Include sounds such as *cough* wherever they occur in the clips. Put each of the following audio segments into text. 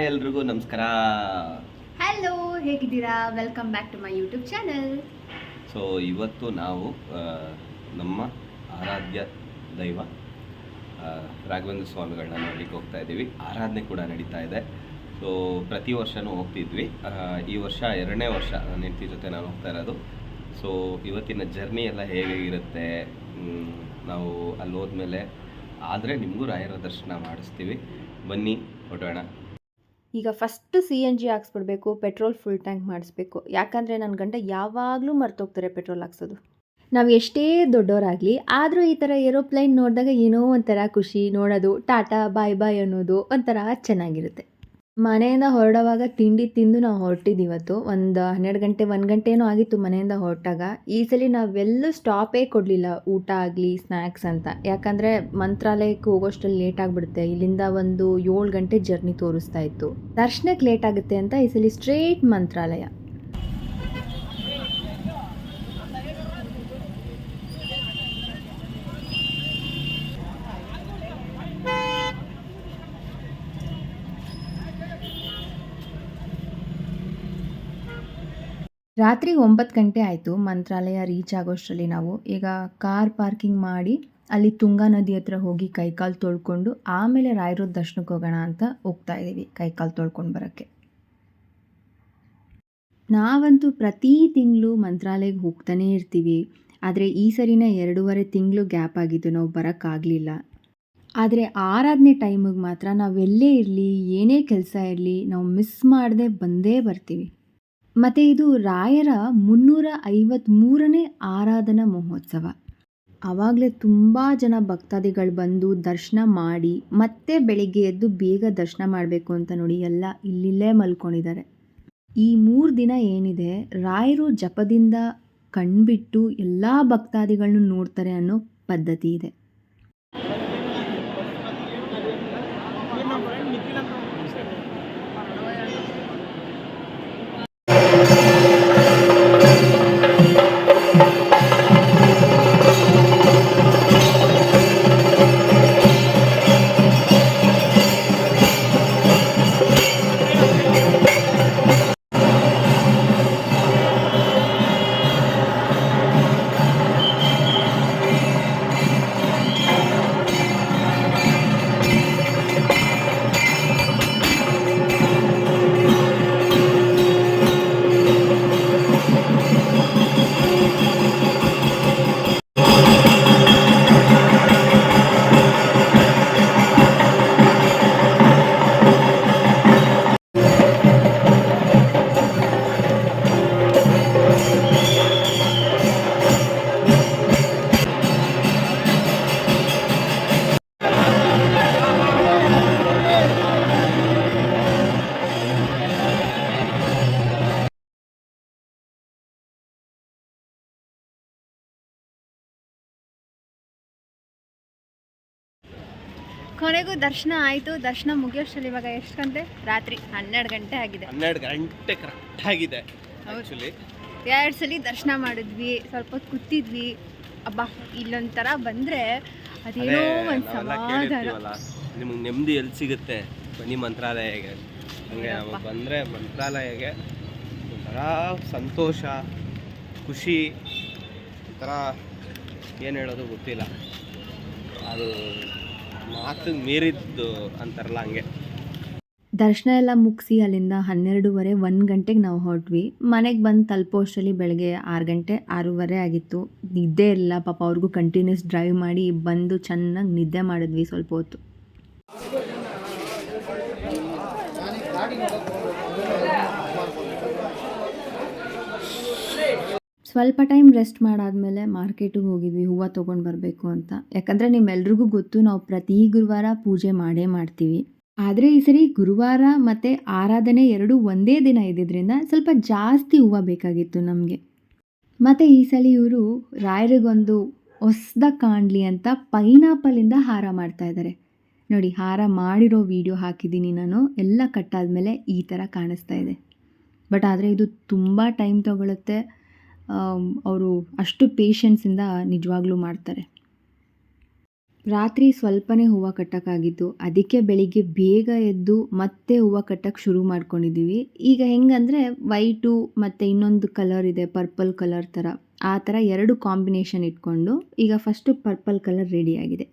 ಎಲ್ರಿಗೂ ನಮಸ್ಕಾರ. ಹಲೋ ಹೇಗಿದ್ದೀರಾ? Welcome back to my YouTube channel so ಇವತ್ತು ನಾವು ಆ, ನಮ್ಮ ಆರಾಧ್ಯ ದೈವ ಆ, ರಾಘವೇಂದ್ರ ಸ್ವಾಮಿಗಳನ್ನ ನೋಡ್ಲಿಕ್ಕೆ ಹೋಗ್ತಾ ಇದ್ದೀವಿ. ಆರಾಧನೆ ಕೂಡ ನಡೀತಾ ಇದೆ. ಸೊ ಪ್ರತಿ ವರ್ಷನೂ ಹೋಗ್ತಿದ್ವಿ. ಆ, ಈ ವರ್ಷ ಎರಡನೇ ವರ್ಷ ನನ್ನ ಹೆಂಡತಿ ಜೊತೆ ನಾನು ಹೋಗ್ತಾ ಇರೋದು. ಸೊ ಇವತ್ತಿನ ಜರ್ನಿ ಎಲ್ಲ ಹೇಗಿರುತ್ತೆ ಮ್, ನಾವು ಅಲ್ಲಿ ಹೋದ್ಮೇಲೆ ಆದರೆ ನಿಮಗೂ ರಾಯರ ದರ್ಶನ ಮಾಡಿಸ್ತೀವಿ. ಬನ್ನಿ ಹೊರಡೋಣ ಈಗ ಫಸ್ಟ್ ಸಿ ಎನ್ ಜಿ ಹಾಕ್ಸ್ಬಿಡ್ಬೇಕು ಪೆಟ್ರೋಲ್ ಫುಲ್ ಟ್ಯಾಂಕ್ ಮಾಡಿಸ್ಬೇಕು. ಯಾಕಂದರೆ ನನ್ನ ಗಂಡ ಯಾವಾಗಲೂ ಮರ್ತೋಗ್ತಾರೆ ಪೆಟ್ರೋಲ್ ಹಾಕ್ಸೋದು. ನಾವು ಎಷ್ಟೇ ದೊಡ್ಡವರಾಗಲಿ ಆದರೂ ಈ ಥರ ಏರೋಪ್ಲೈನ್ ನೋಡಿದಾಗ ಏನೋ ಒಂಥರ ಖುಷಿ, ನೋಡೋದು, ಟಾಟಾ, ಬಾಯ್ ಬಾಯ್ ಅನ್ನೋದು ಒಂಥರ ಚೆನ್ನಾಗಿರುತ್ತೆ. ಮನೆಯಿಂದ ಹೊರಡುವಾಗ ತಿಂಡಿ ತಿಂದು ನಾವು ಹೊರಟಿದ್ದೀವಿ ಇವತ್ತು. ಒಂದು ಹನ್ನೆರಡು ಗಂಟೆ, ಒಂದು ಗಂಟೆ ಏನೋ ಆಗಿತ್ತು ಮನೆಯಿಂದ ಹೊರಟಾಗ. ಈ ಸಲ ನಾವೆಲ್ಲೂ ಸ್ಟಾಪೇ ಕೊಡಲಿಲ್ಲ. ಊಟ ಆಗಲಿ ಸ್ನ್ಯಾಕ್ಸ್ ಅಂತ. ಯಾಕಂದರೆ ಮಂತ್ರಾಲಯಕ್ಕೆ ಹೋಗೋಷ್ಟರಲ್ಲಿ ಲೇಟ್ ಆಗಿಬಿಡುತ್ತೆ. ಇಲ್ಲಿಂದ ಒಂದು ಏಳು ಗಂಟೆ ಜರ್ನಿ ತೋರಿಸ್ತಾ ಇತ್ತು. ದರ್ಶನಕ್ಕೆ ಲೇಟ್ ಆಗುತ್ತೆ ಅಂತ ಈ ಸಲ ಸ್ಟ್ರೇಟ್ ಮಂತ್ರಾಲಯ. ರಾತ್ರಿ ಒಂಬತ್ತು ಗಂಟೆ ಆಯಿತು. ಮಂತ್ರಾಲಯ ರೀಚ್ ಆಗೋಷ್ಟರಲ್ಲಿ ನಾವು. ಈಗ ಕಾರ್ ಪಾರ್ಕಿಂಗ್ ಮಾಡಿ ಅಲ್ಲಿ ತುಂಗಾ ನದಿ ಹತ್ರ ಹೋಗಿ ಕೈಕಾಲು ತೊಳ್ಕೊಂಡು ಆಮೇಲೆ ರಾಯರು ದರ್ಶನಕ್ಕೆ ಹೋಗೋಣ ಅಂತ ಹೋಗ್ತಾ ಇದ್ದೀವಿ ಕೈಕಾಲು ತೊಳ್ಕೊಂಡು ಬರೋಕ್ಕೆ. ನಾವಂತೂ ಪ್ರತಿ ತಿಂಗಳು ಮಂತ್ರಾಲಯಕ್ಕೆ ಹೋಗ್ತಾನೇ ಇರ್ತೀವಿ. ಆದರೆ ಈ ಸರಿನ ಎರಡೂವರೆ ತಿಂಗಳು ಗ್ಯಾಪ್ ಆಗಿದ್ದು ನಾವು ಬರೋಕ್ಕಾಗಲಿಲ್ಲ ಆದರೆ ಆರಾಧನೆ ಟೈಮಿಗೆ ಮಾತ್ರ ನಾವೆಲ್ಲೇ ಇರಲಿ, ಏನೇ ಕೆಲಸ ಇರಲಿ, ನಾವು ಮಿಸ್ ಮಾಡದೆ ಬಂದೇ ಬರ್ತೀವಿ. ಮತ್ತು ಇದು ರಾಯರ ಮುನ್ನೂರ ಐವತ್ತ್ಮೂರನೇ ಆರಾಧನಾ ಮಹೋತ್ಸವ. ಆವಾಗಲೇ ತುಂಬ ಜನ ಭಕ್ತಾದಿಗಳು ಬಂದು ದರ್ಶನ ಮಾಡಿ, ಮತ್ತೆ ಬೆಳಿಗ್ಗೆ ಎದ್ದು ಬೇಗ ದರ್ಶನ ಮಾಡಬೇಕು ಅಂತ ನೋಡಿ ಎಲ್ಲ ಇಲ್ಲಿಲ್ಲೇ ಮಲ್ಕೊಂಡಿದ್ದಾರೆ. ಈ ಮೂರು ದಿನ ಏನಿದೆ, ರಾಯರು ಜಪದಿಂದ ಕಣ್ಬಿಟ್ಟು ಎಲ್ಲ ಭಕ್ತಾದಿಗಳನ್ನು ನೋಡ್ತಾರೆ ಅನ್ನೋ ಪದ್ಧತಿ ಇದೆ. ಕೊನೆಗೂ ದರ್ಶನ ಆಯಿತು. ದರ್ಶನ ಮುಗಿಯೋಷ್ಟರಲ್ಲಿ ಇವಾಗ ಎಷ್ಟು ಗಂಟೆ? ರಾತ್ರಿ ಹನ್ನೆರಡು ಗಂಟೆ ಆಗಿದೆ. ಹನ್ನೆರಡು ಗಂಟೆ ಕರೆಕ್ಟ್ ಆಗಿದೆ. ಆ್ಯಕ್ಚುಲಿ ಎರಡು ಸಲ ದರ್ಶನ ಮಾಡಿದ್ವಿ ಸ್ವಲ್ಪ ಹೊತ್ತು ಕೂತಿದ್ವಿ. ಅಬ್ಬಾ ಇಲ್ಲೊಂಥರ ಬಂದರೆ ಅದೇನೋ ಒಂದು ಸಮಾಧಾನ. ನಿಮ್ಗೆ ನೆಮ್ಮದಿ ಎಲ್ಲಿ ಸಿಗುತ್ತೆ? ಬನ್ನಿ ಮಂತ್ರಾಲಯಗೆ. ಹಂಗೆ ನಾವು. ಬಂದರೆ ಮಂತ್ರಾಲಯಗೆ ಒಂಥರ ಸಂತೋಷ ಖುಷಿ ಒಂಥರ ಏನು ಹೇಳೋದು ಗೊತ್ತಿಲ್ಲ. ಅದು ಮಾತಿಗೆ ಮೀರಿದ್ದು ಅಂತಾರಲ್ಲ ಹಂಗೆ. ದರ್ಶನ ಎಲ್ಲ ಮುಗಿಸಿ ಅಲ್ಲಿಂದ ಹನ್ನೆರಡೂವರೆ, ಒಂದು ಗಂಟೆಗೆ ನಾವು ಹೊರಟ್ವಿ. ಮನೆಗೆ ಬಂದು ತಲುಪೋಷ್ಟರಲ್ಲಿ ಬೆಳಗ್ಗೆ ಆರು ಗಂಟೆ, ಆರೂವರೆ ಆಗಿತ್ತು. ನಿದ್ದೆ ಇಲ್ಲ, ಪಾಪ ಅವ್ರಿಗೂ ಕಂಟಿನ್ಯೂಸ್ ಡ್ರೈವ್ ಮಾಡಿ ಬಂದು ಚೆನ್ನಾಗಿ ನಿದ್ದೆ ಮಾಡಿದ್ವಿ ಸ್ವಲ್ಪ ಹೊತ್ತು. ಸ್ವಲ್ಪ ಟೈಮ್ ರೆಸ್ಟ್ ಮಾಡಾದಮೇಲೆ ಮಾರ್ಕೆಟಿಗೆ ಹೋಗಿದ್ವಿ, ಹೂವು ತೊಗೊಂಡು ಬರಬೇಕು ಅಂತ. ಯಾಕಂದರೆ ನಿಮ್ಮೆಲ್ರಿಗೂ ಗೊತ್ತು, ನಾವು ಪ್ರತಿ ಗುರುವಾರ ಪೂಜೆ ಮಾಡೇ ಮಾಡ್ತೀವಿ. ಆದರೆ ಈ ಸರಿ ಗುರುವಾರ ಮತ್ತು ಆರಾಧನೆ ಎರಡೂ ಒಂದೇ ದಿನ ಇದ್ದಿದ್ದರಿಂದ ಸ್ವಲ್ಪ ಜಾಸ್ತಿ ಹೂವು ಬೇಕಾಗಿತ್ತು ನಮಗೆ. ಮತ್ತು ಈ ಸಲ ಇವರು ರಾಯರಿಗೊಂದು ಹೊಸ್ದಾಗಿ ಕಾಣಲಿ ಅಂತ ಪೈನಾಪಲಿಂದ ಹಾರ ಮಾಡ್ತಾ ಇದ್ದಾರೆ ನೋಡಿ, ಹಾರ ಮಾಡಿರೋ ವಿಡಿಯೋ ಹಾಕಿದ್ದೀನಿ ನಾನು. ಎಲ್ಲ ಕಟ್ಟಾದ ಮೇಲೆ ಈ ಥರ ಕಾಣಿಸ್ತಾ ಇದೆ. ಬಟ್ ಆದರೆ ಇದು ತುಂಬ ಟೈಮ್ ತಗೊಳುತ್ತೆ. ಅವರು ಅಷ್ಟು ಪೇಷನ್ಸಿಂದ ನಿಜವಾಗ್ಲೂ ಮಾಡ್ತಾರೆ. ರಾತ್ರಿ ಸ್ವಲ್ಪನೇ ಹೂವು ಕಟ್ಟೋಕ್ಕಾಗಿತ್ತು. ಅದಕ್ಕೆ ಬೆಳಿಗ್ಗೆ ಬೇಗ ಎದ್ದು ಮತ್ತೆ ಹೂವು ಕಟ್ಟಕ್ಕೆ ಶುರು ಮಾಡ್ಕೊಂಡಿದ್ದೀವಿ ಈಗ ಹೆಂಗಂದರೆ ವೈಟು ಮತ್ತು ಇನ್ನೊಂದು ಕಲರ್ ಇದೆ ಪರ್ಪಲ್ ಕಲರ್ ಥರ ಆ ಥರ ಎರಡು ಕಾಂಬಿನೇಷನ್ ಇಟ್ಕೊಂಡು ಈಗ ಫಸ್ಟು ಪರ್ಪಲ್ ಕಲರ್ ರೆಡಿಯಾಗಿದೆ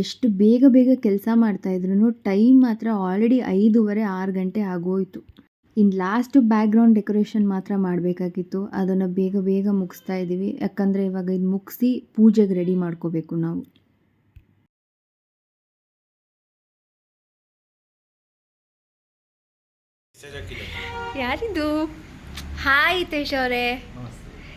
ಎಷ್ಟು ಬೇಗ ಬೇಗ ಕೆಲಸ ಮಾಡ್ತಾಯಿದ್ರು ಟೈಮ್ ಮಾತ್ರ ಆಲ್ರೆಡಿ ಐದೂವರೆ ಆರು ಗಂಟೆ ಆಗೋಯ್ತು. ಇನ್ನು ಲಾಸ್ಟು ಬ್ಯಾಕ್ಗ್ರೌಂಡ್ ಡೆಕೋರೇಷನ್ ಮಾತ್ರ ಮಾಡಬೇಕಾಗಿತ್ತು. ಅದನ್ನು ಬೇಗ ಬೇಗ ಮುಗಿಸ್ತಾ ಇದ್ದೀವಿ. ಯಾಕಂದರೆ ಇವಾಗ ಇದು ಮುಗಿಸಿ ಪೂಜೆಗೆ ರೆಡಿ ಮಾಡ್ಕೋಬೇಕು ನಾವು. ಯಾರಿದು? ಹಾಯ್ ಹಿತೇಶ್ ಅವರೇ.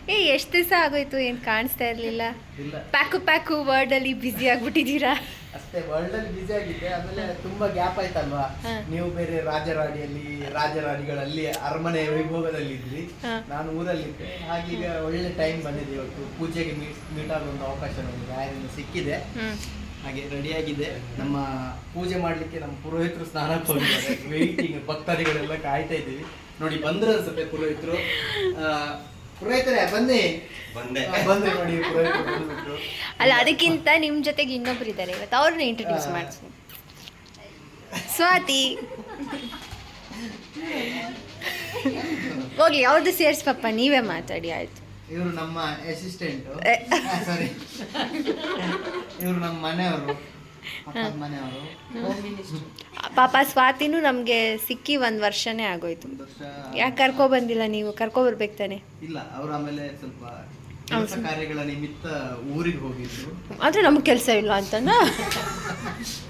ಏ ಎಷ್ಟು ದಿವಸ ಆಗೋಯ್ತು? ಏನು ಕಾಣಿಸ್ತಾ ಇರಲಿಲ್ಲ. ಇಲ್ಲ. ಪ್ಯಾಕು ಪ್ಯಾಕು ವರ್ಡಲ್ಲಿ ಬ್ಯುಸಿ ಆಗ್ಬಿಟ್ಟಿದ್ದೀರಾ? ಅಷ್ಟೇ ವರ್ಲ್ಡ್ ಅಲ್ಲಿ ಬಿಸಿ ಆಗಿದ್ದೆ. ಆಮೇಲೆ ತುಂಬಾ ಗ್ಯಾಪ್ ಆಯ್ತಲ್ವಾ? ಹಾ. ನೀವು ಬೇರೆ ರಾಜರಾಣಿಯಲ್ಲಿ ರಾಜರಾಣಿಗಳಲ್ಲಿ ಅರಮನೆ ವೈಭೋಗದಲ್ಲಿ ಇದ್ರಿ ಹಾ. ನಾನು ಊರಲ್ಲಿದ್ದೆ. ಹಾಗೀಗ ಒಳ್ಳೆ ಟೈಮ್ ಬಂದಿದೆ ಇವತ್ತು. ಪೂಜೆಗೆ ಮೀಟ್ ಮೀಟ್ ಆಗೋ ಒಂದು ಅವಕಾಶ ರಾಯರಿಂದ ಸಿಕ್ಕಿದೆ. ಹ್ಞೂ ಹಾಗೆ ಆಗಿದೆ ನಮ್ಮ ಪೂಜೆ ಮಾಡ್ಲಿಕ್ಕೆ ನಮ್ಮ ಪುರೋಹಿತರು ಸ್ನಾನಕ್ಕೆ ಹೋಗಿದ್ದಾರೆ *laughs* ಭಕ್ತಾದಿಗಳೆಲ್ಲ ಕಾಯ್ತಾ ಇದ್ದೀವಿ. ನೋಡಿ ಬಂದ್ರೆ ಅನ್ಸುತ್ತೆ ಪುರೋಹಿತರು. ಆ, ಪುರೋಹಿತರೇ ಬನ್ನಿ. ಬಂದೆ. ಆ, ನೋಡಿ ಬಂದ್ಬಿಟ್ರು ಅಲ್ಲ ಅದಕ್ಕಿಂತ ನಿಮ್ಮ ಜೊತೆಗೆ ಇನ್ನೊಬ್ರು ಇದ್ದಾರೆ. ಇವತ್ತು ಅವ್ರನ್ನ ಇಂಟ್ರೊಡ್ಯೂಸ್ ಮಾಡಿಸಿ. ಸ್ವಾತಿ. ಹೋಗ್ಲಿ ಅವ್ರದ್ದು ಸೇರ್ಸ್ ಪಪ್ಪ ನೀವೇ ಮಾತಾಡಿ ಆಯ್ತು. ಇವರು ನಮ್ಮ ಅಸಿಸ್ಟೆಂಟ್ ಸಾರಿ ಇವರು ನಮ್ಮ ಮನೆಯವರು. ಪಾಪ ಸ್ವಾತಿನೂ ನಮಗೆ ಸಿಕ್ಕಿ ಒಂದು ವರ್ಷನೇ ಆಗೋಯ್ತು. ಯಾಕೆ ಕರ್ಕೊ ಬಂದಿಲ್ಲ ನೀವು? ಕರ್ಕೋ ಬರ್ಬೇಕು ತಾನೆ. ಇಲ್ಲ ಅವ್ರು ಆಮೇಲೆ ಸ್ವಲ್ಪ ಕೆಲಸ ಕಾರ್ಯಗಳ ನಿಮಿತ್ತ ಊರಿಗೆ ಹೋಗಿದ್ರು. ಆದ್ರೆ ನಮ್ಗೆ ಕೆಲಸ ಇಲ್ಲ ಅಂತನ?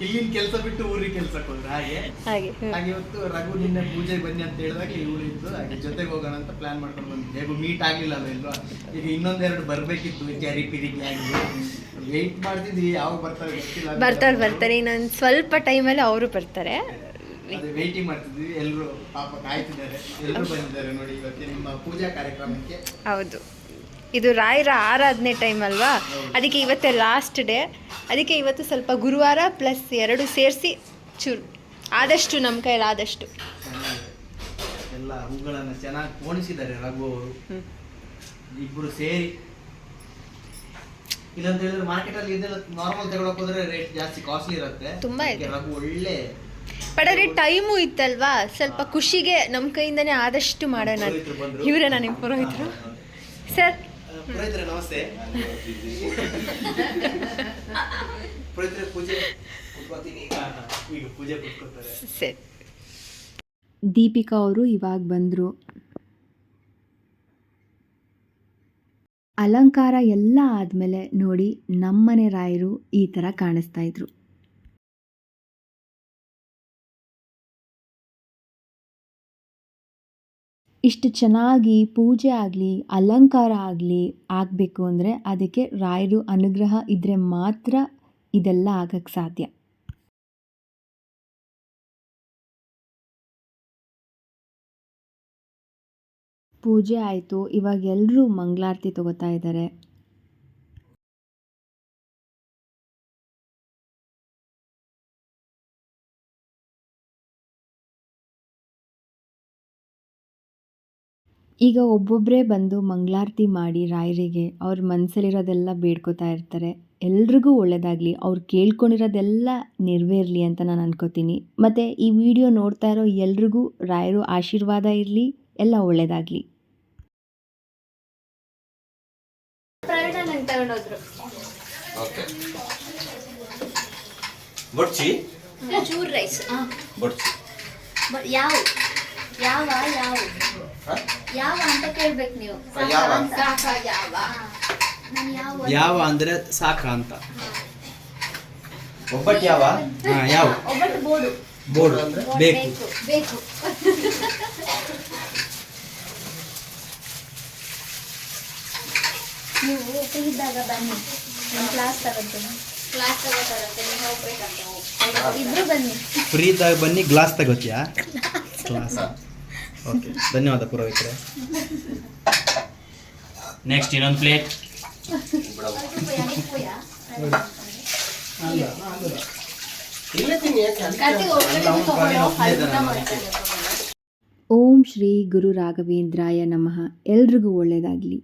ಇಲ್ಲಿನ ಕೆಲಸ ಬಿಟ್ಟು ಊರಿಗೆ ಕೆಲಸಕ್ಕೆ ಹೋದ್ರೆ ಹಾಗೆ. ಹಾಗೆ ಹಾಗೆ ಇವತ್ತು ರಘು ನಿನ್ನೆ ಪೂಜೆಗೆ ಬನ್ನಿ ಅಂತ ಹೇಳಿದಾಗ ಇವ್ರು ಇದ್ದು ಹಾಗೆ ಜೊತೆಗೆ ಹೋಗೋಣ ಅಂತ ಪ್ಲಾನ್ ಮಾಡ್ಕೊಂಡು ಬಂದಿದ್ದೆ ಹೇಗೂ ಮೀಟ್ ಆಗಲಿಲ್ಲ ಅಲ್ಲ ಈಗ ಇನ್ನೊಂದೆರಡು ಬರಬೇಕಿತ್ತು ಕ್ಯಾರಿ ಪಿರಿ ಗ್ಯಾಂಗ್ ವೆಯ್ಟ್ ಮಾಡ್ತಿದ್ವಿ ಯಾವಾಗ ಬರ್ತಾರೆ ಗೊತ್ತಿಲ್ಲ. ಬರ್ತಾರೆ ಬರ್ತಾರೆ. ಇನ್ನೊಂದು ಸ್ವಲ್ಪ ಟೈಮಲ್ಲಿ ಅವರು ಬರ್ತಾರೆ. ಅದೇ ವೇಟಿಂಗ್ ಮಾಡ್ತಿದ್ವಿ ಎಲ್ಲರೂ ಪಾಪ ಕಾಯ್ತಿದ್ದಾರೆ ಎಲ್ಲರೂ ಬಂದಿದ್ದಾರೆ ನೋಡಿ ಇವತ್ತು ನಿಮ್ಮ ಪೂಜಾ ಕಾರ್ಯಕ್ರಮಕ್ಕೆ. ಹೌದು. ಇದು ರಾಯರ ಆರಾಧನೆ ಟೈಮ್ ಅಲ್ವಾ? ಅದಕ್ಕೆ ಇವತ್ತೇ ಲಾಸ್ಟ್ ಡೇ ಅದಕ್ಕೆ ಇವತ್ತು ಸ್ವಲ್ಪ ಗುರುವಾರ ಪ್ಲಸ್ ಎರಡು ಸೇರಿಸಿ ಚೂರು ಆದಷ್ಟು ನಮ್ಮ ಕೈಯಲ್ಲಿ ಆದಷ್ಟು. ಎಲ್ಲ ಹೂಗಳನ್ನು ಚೆನ್ನಾಗಿ ಪೋಣಿಸಿದ್ದಾರೆ ರಘು ಅವರು. ಇಬ್ಬರು ಸೇರಿ. ಇಲ್ಲಂತ ಹೇಳಿದ್ರೆ ಮಾರ್ಕೆಟ್ ಅಲ್ಲಿ ಇದೆಲ್ಲ ನಾರ್ಮಲ್ ತಗೊಳಕ್ ಹೋದ್ರೆ ರೇಟ್ ಜಾಸ್ತಿ ಕಾಸ್ಟ್ಲಿ ಇರುತ್ತೆ. ತುಂಬಾ ಇದೆ. ಅದಕ್ಕೆ ಒಳ್ಳೆ ಬಟ್ ಅದೇ ಟೈಮು ಇತ್ತಲ್ವಾ? ಸ್ವಲ್ಪ ಖುಷಿಗೆ ನಮ್ಮ ಕೈಯಿಂದನೇ ಆದಷ್ಟು ಮಾಡೋಣ ಇವರೇ ನಾನು ಇಂಪ್ರೂವ್ ನಿಮ್ಮ ಪುರೋಹಿತರು ಸರ್ ಪುರೋಹಿತರೆ ನಮಸ್ತೆ. ಪುರೋಹಿತರೆ ಪೂಜೆ ಈಗ ಪೂಜೆ ಸರಿ ದೀಪಿಕಾ ಅವರು ಇವಾಗ ಬಂದರು. ಅಲಂಕಾರ ಎಲ್ಲ ಆದಮೇಲೆ ನೋಡಿ ನಮ್ಮನೆ ರಾಯರು ಈ ಥರ ಕಾಣಿಸ್ತಾ ಇದ್ರು. ಇಷ್ಟು ಚೆನ್ನಾಗಿ ಪೂಜೆ ಆಗಲಿ, ಅಲಂಕಾರ ಆಗಲಿ ಆಗಬೇಕು ಅಂದರೆ ಅದಕ್ಕೆ ರಾಯರು ಅನುಗ್ರಹ ಇದ್ದರೆ ಮಾತ್ರ ಇದೆಲ್ಲ ಆಗಕ್ಕೆ ಸಾಧ್ಯ. ಪೂಜೆ ಆಯಿತು, ಇವಾಗ ಎಲ್ಲರೂ ಮಂಗಳಾರತಿ ತಗೋತಾ ಇದ್ದಾರೆ ಈಗ ಒಬ್ಬೊಬ್ಬರೇ ಬಂದು ಮಂಗಳಾರತಿ ಮಾಡಿ ರಾಯರಿಗೆ, ಅವ್ರ ಮನಸ್ಸಲ್ಲಿರೋದೆಲ್ಲ ಬೇಡ್ಕೋತಾ ಇರ್ತಾರೆ. ಎಲ್ರಿಗೂ ಒಳ್ಳೆಯದಾಗಲಿ ಅವ್ರು ಕೇಳ್ಕೊಂಡಿರೋದೆಲ್ಲ ನೆರವೇರಲಿ ಅಂತ ನಾನು ಅನ್ಕೋತೀನಿ. ಮತ್ತು ಈ ವಿಡಿಯೋ ನೋಡ್ತಾ ಇರೋ ಎಲ್ರಿಗೂ ರಾಯರು ಆಶೀರ್ವಾದ ಇರಲಿ, ಎಲ್ಲ ಒಳ್ಳೆಯದಾಗಲಿ ತಗೊಂಡೋದ್ರು. ಓಕೆ. ಬೊಡ್ಚಿ? ಚೂರ್ ರೈಸ್ ಬೊಡ್ಚಿ. ಯಾವ? ಯಾವ ಯಾವ? ಹಾ? ಯಾವ ಅಂತ ಕೇಳ್ಬೇಕು ನೀವು. ಯಾವ? ಯಾವ? ನಾನು ಯಾವ ಯಾವ ಅಂದ್ರೆ ಸಾಕ ಅಂತ. ಒಬ್ಬಟ್ಟು ಯಾವ? ಹಾ ಯಾವ? ಒಬ್ಬಟ್ಟು ಬೋಡು. ಬೋರ್ಡ್ ಅಂದ್ರೆ? ಬೇಕು ಬೇಕು. ನೀವು ಫ್ರೀ ಇದ್ದಾಗ ಬನ್ನಿ ನಾನು ಕ್ಲಾಸ್ ತಗೋತೀನಿ ಕ್ಲಾಸ್ ತಗೋತಾರಂತೆ ನೀವು ಹೋಗ್ಬೇಕಂತ ಇಬ್ರು ಬನ್ನಿ. ಫ್ರೀ ಇದ್ದಾಗ ಬನ್ನಿ ಗ್ಲಾಸ್ ತಗೋತೀಯಾ? ಗ್ಲಾಸ್ ಓಕೆ *laughs* ಧನ್ಯವಾದ ಪುರೋಹಿತರೆ. ನೆಕ್ಸ್ಟ್ ಇನ್ನೊಂದು ಪ್ಲೇಟ್ ಓಂ ಶ್ರೀ ಗುರು ರಾಘವೇಂದ್ರಾಯ ನಮಃ. ಎಲ್ರಿಗೂ ಒಳ್ಳೆಯದಾಗಲಿ